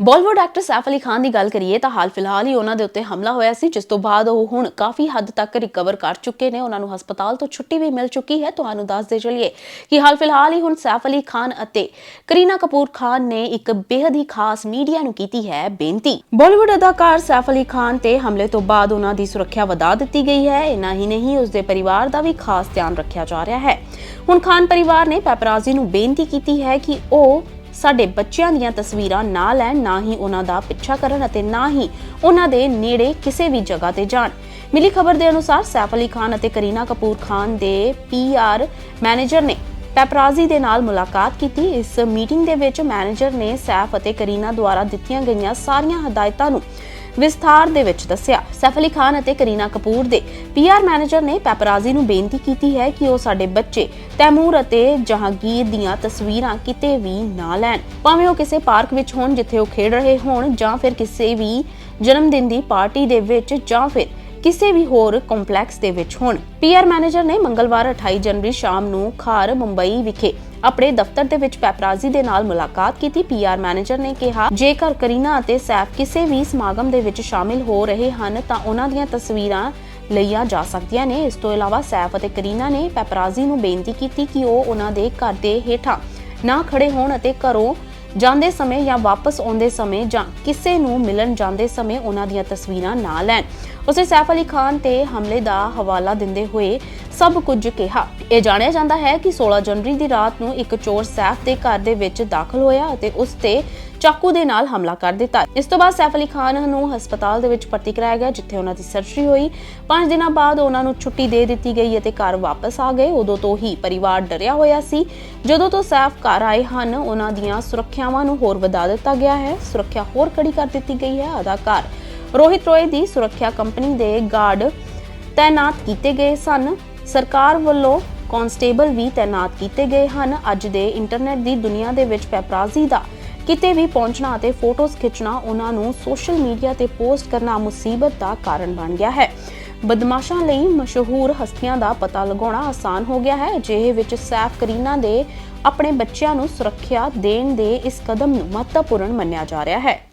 Bollywood actor Saif Ali Khan ਦੀ ਗੱਲ ਕਰੀਏ ਤਾਂ ਹਾਲ ਫਿਲਹਾਲ ਹੀ ਉਹਨਾਂ ਦੇ ਉੱਤੇ ਹਮਲਾ ਹੋਇਆ ਸੀ, ਜਿਸ ਤੋਂ ਬਾਅਦ ਉਹ ਹੁਣ ਕਾਫੀ ਹੱਦ ਤੱਕ ਰਿਕਵਰ ਕਰ ਚੁੱਕੇ ਨੇ। ਉਹਨਾਂ ਨੂੰ ਹਸਪਤਾਲ ਤੋਂ ਛੁੱਟੀ ਵੀ ਮਿਲ ਚੁੱਕੀ ਹੈ। ਤੁਹਾਨੂੰ ਦੱਸਦੇ ਚਲੀਏ ਕਿ ਹਾਲ ਫਿਲਹਾਲ ਹੀ ਹੁਣ ਸੈਫ ਅਲੀ ਖਾਨ ਅਤੇ ਕਰੀਨਾ ਕਪੂਰ ਖਾਨ ਨੇ ਇੱਕ ਬੇहद ਹੀ ਖਾਸ ਮੀਡੀਆ ਨੂੰ ਕੀਤੀ ਹੈ ਬੇਨਤੀ। ਬਾਲੀਵੁੱਡ ਅਦਾਕਾਰ ਸੈਫ ਅਲੀ ਖਾਨ ਤੇ ਹਮਲੇ ਤੋਂ ਬਾਅਦ ਉਹਨਾਂ ਦੀ ਸੁਰੱਖਿਆ ਵਧਾ ਦਿੱਤੀ ਗਈ ਹੈ। ਇਨਾ ਹੀ ਨਹੀਂ, ਉਸ ਦੇ ਪਰਿਵਾਰ ਦਾ ਵੀ ਖਾਸ ਧਿਆਨ ਰੱਖਿਆ ਜਾ ਰਿਹਾ ਹੈ। ਹੁਣ ਖਾਨ ਪਰਿਵਾਰ ਨੇ ਪੈਪਰਾਜ਼ੀ ਨੂੰ ਬੇਨਤੀ ਕੀਤੀ ਹੈ ਕਿ ਉਹ ਸਾਡੇ ਬੱਚਿਆਂ ਦੀਆਂ ਤਸਵੀਰਾਂ ਨਾ ਲੈਣ, ਨਾ ਹੀ ਉਹਨਾਂ ਦਾ ਪਿੱਛਾ ਕਰਨ ਅਤੇ ਨਾ ਹੀ ਉਹਨਾਂ ਦੇ ਨੇੜੇ ਕਿਸੇ ਵੀ ਜਗ੍ਹਾ ਤੇ ਜਾਣ। ਮਿਲੀ ਖਬਰ ਦੇ ਅਨੁਸਾਰ ਸੈਫ ਅਲੀ ਖਾਨ ਅਤੇ ਕਰੀਨਾ ਕਪੂਰ ਖਾਨ ਦੇ ਪੀਆਰ ਮੈਨੇਜਰ ਨੇ ਪੈਪਰਾਜ਼ੀ ਦੇ ਨਾਲ ਮੁਲਾਕਾਤ ਕੀਤੀ। ਇਸ ਮੀਟਿੰਗ ਦੇ ਵਿੱਚ ਮੈਨੇਜਰ ਨੇ ਸੈਫ ਅਤੇ ਕਰੀਨਾ ਦੁਆਰਾ ਦਿੱਤੀਆਂ ਗਈਆਂ ਸਾਰੀਆਂ ਹਦਾਇਤਾਂ ਨੂੰ ਵਿਸਥਾਰ ਦੇ ਵਿੱਚ ਦੱਸਿਆ। ਸੈਫ ਅਲੀ ਖਾਨ ਅਤੇ ਕਰੀਨਾ ਕਪੂਰ ਦੇ ਪੀਆਰ ਮੈਨੇਜਰ ਨੇ ਪੈਪਰਾਜ਼ੀ ਨੂੰ ਬੇਨਤੀ ਕੀਤੀ ਹੈ ਕਿ ਉਹ ਸਾਡੇ ਬੱਚੇ ਤੈਮੂਰ ਅਤੇ ਜਹਾਂਗੀਰ ਦੀਆਂ ਤਸਵੀਰਾਂ ਕਿਤੇ ਵੀ ਨਾ ਲੈਣ। ਭਾਵੇਂ ਉਹ ਕਿਸੇ ਪਾਰਕ ਵਿੱਚ ਹੋਣ ਜਿੱਥੇ ਉਹ ਖੇਡ ਰਹੇ ਹੋਣ ਜਾਂ ਫਿਰ ਕਿਸੇ ਵੀ ਜਨਮ ਦਿਨ ਦੀ ਪਾਰਟੀ ਦੇ ਵਿੱਚ ਜਾਂ ਫਿਰ ਕਿਸੇ ਵੀ ਹੋਰ ਕੰਪਲੈਕਸ ਦੇ ਵਿੱਚ ਹੋਣ। ਪੀਆਰ ਮੈਨੇਜਰ ਨੇ ਮੰਗਲਵਾਰ 28 ਜਨਵਰੀ ਸ਼ਾਮ ਨੂੰ ਖਾਰ ਮੁੰਬਈ ਵਿਖੇ ਆਪਣੇ ਦਫ਼ਤਰ ਦੇ ਵਿੱਚ ਪੈਪਰਾਜ਼ੀ ਦੇ ਨਾਲ ਮੁਲਾਕਾਤ ਕੀਤੀ। ਪੀਆਰ ਮੈਨੇਜਰ ਨੇ ਕਿਹਾ, ਜੇਕਰ ਕਰੀਨਾ ਅਤੇ ਸੈਫ ਕਿਸੇ ਵੀ ਸਮਾਗਮ ਦੇ ਵਿੱਚ ਸ਼ਾਮਿਲ ਹੋ ਰਹੇ ਹਨ, ਤਾਂ ਉਹਨਾਂ ਦੀਆਂ ਤਸਵੀਰਾਂ ਲਈਆਂ ਜਾ ਸਕਦੀਆਂ ਨੇ। ਇਸ ਤੋਂ ਇਲਾਵਾ ਸੈਫ ਅਤੇ ਕਰੀਨਾ ਨੇ ਪੈਪਰਾਜ਼ੀ ਨੂੰ ਬੇਨਤੀ ਕੀਤੀ ਕਿ ਉਹ ਉਹਨਾਂ ਦੇ ਘਰ ਦੇ ਹੇਠਾਂ ਨਾ ਖੜੇ ਹੋਣ ਅਤੇ ਘਰੋਂ ਜਾਂਦੇ ਸਮੇਂ ਜਾਂ ਵਾਪਸ ਆਉਂਦੇ ਸਮੇਂ ਜਾਂ ਕਿਸੇ ਨੂੰ ਮਿਲਣ ਜਾਂਦੇ ਸਮੇਂ ਉਹਨਾਂ ਦੀਆਂ ਤਸਵੀਰਾਂ ਨਾ ਲੈਣ। ਉਸੇ ਸੈਫ ਅਲੀ ਖਾਨ ਤੇ ਹਮਲੇ ਦਾ ਹਵਾਲਾ ਦਿੰਦੇ ਹੋਏ ਸਭ ਕੁਝ ਕਿਹਾ। ਇਹ ਜਾਣਿਆ ਜਾਂਦਾ ਹੈ ਕਿ 16 ਜਨਵਰੀ ਦੀ ਰਾਤ ਨੂੰ ਇੱਕ ਚੋਰ ਸੈਫ ਦੇ ਘਰ ਦੇ ਵਿੱਚ ਦਾਖਲ ਹੋਇਆ ਅਤੇ ਉਸ ਤੇ ਚਾਕੂ ਦੇ ਨਾਲ ਹਮਲਾ ਕਰ ਦਿੱਤਾ। ਇਸ ਤੋਂ ਬਾਅਦ ਸੈਫ ਅਲੀ ਖਾਨ ਨੂੰ ਹਸਪਤਾਲ ਦੇ ਵਿੱਚ ਭਰਤੀ ਕਰਾਇਆ ਗਿਆ, ਜਿੱਥੇ ਉਹਨਾਂ ਦੀ ਸਰਜਰੀ ਹੋਈ। 5 ਦਿਨਾਂ ਬਾਅਦ ਉਹਨਾਂ ਨੂੰ ਛੁੱਟੀ ਦੇ ਦਿੱਤੀ ਗਈ ਅਤੇ ਘਰ ਵਾਪਸ ਆ ਗਏ। ਉਦੋਂ ਤੋਂ ਹੀ ਪਰਿਵਾਰ ਡਰਿਆ ਹੋਇਆ ਸੀ। ਜਦੋਂ ਤੋਂ ਸੈਫ ਘਰ ਆਏ ਹਨ, ਉਹਨਾਂ ਦੀਆਂ ਸੁਰੱਖਿਆਵਾਂ ਨੂੰ ਹੋਰ ਵਧਾ ਦਿੱਤਾ ਗਿਆ ਹੈ। ਸੁਰੱਖਿਆ ਹੋਰ ਕੜੀ ਕਰ ਦਿੱਤੀ ਗਈ ਹੈ। ਅਦਾਕਾਰ ਰੋਹਿਤ ਰੋਏ ਦੀ ਸੁਰੱਖਿਆ ਕੰਪਨੀ ਦੇ ਗਾਰਡ ਤਾਇਨਾਤ ਕੀਤੇ ਗਏ ਸਨ। ਸਰਕਾਰ ਵੱਲੋਂ ਕਾਂਸਟੇਬਲ ਵੀ ਤਾਇਨਾਤ ਕੀਤੇ ਗਏ ਹਨ। ਅੱਜ ਦੇ ਇੰਟਰਨੈਟ ਦੀ ਦੁਨੀਆ ਦੇ ਵਿੱਚ ਪੈਪਰਾਜ਼ੀ ਦਾ ਕਿਤੇ ਵੀ ਪਹੁੰਚਣਾ ਅਤੇ ਫੋਟੋਜ਼ ਖਿੱਚਣਾ ਉਹਨਾਂ ਨੂੰ ਸੋਸ਼ਲ ਮੀਡੀਆ ਤੇ ਪੋਸਟ ਕਰਨਾ ਮੁਸੀਬਤ ਦਾ ਕਾਰਨ ਬਣ ਗਿਆ ਹੈ। ਬਦਮਾਸ਼ਾਂ ਲਈ ਮਸ਼ਹੂਰ ਹਸਤੀਆਂ ਦਾ ਪਤਾ ਲਗਾਉਣਾ ਆਸਾਨ ਹੋ ਗਿਆ ਹੈ। ਅਜਿਹੇ ਵਿੱਚ ਸੈਫ ਕਰੀਨਾ ਦੇ ਆਪਣੇ ਬੱਚਿਆਂ ਨੂੰ ਸੁਰੱਖਿਆ ਦੇਣ ਦੇ ਇਸ ਕਦਮ ਨੂੰ ਮਹੱਤਵਪੂਰਨ ਮੰਨਿਆ ਜਾ ਰਿਹਾ ਹੈ।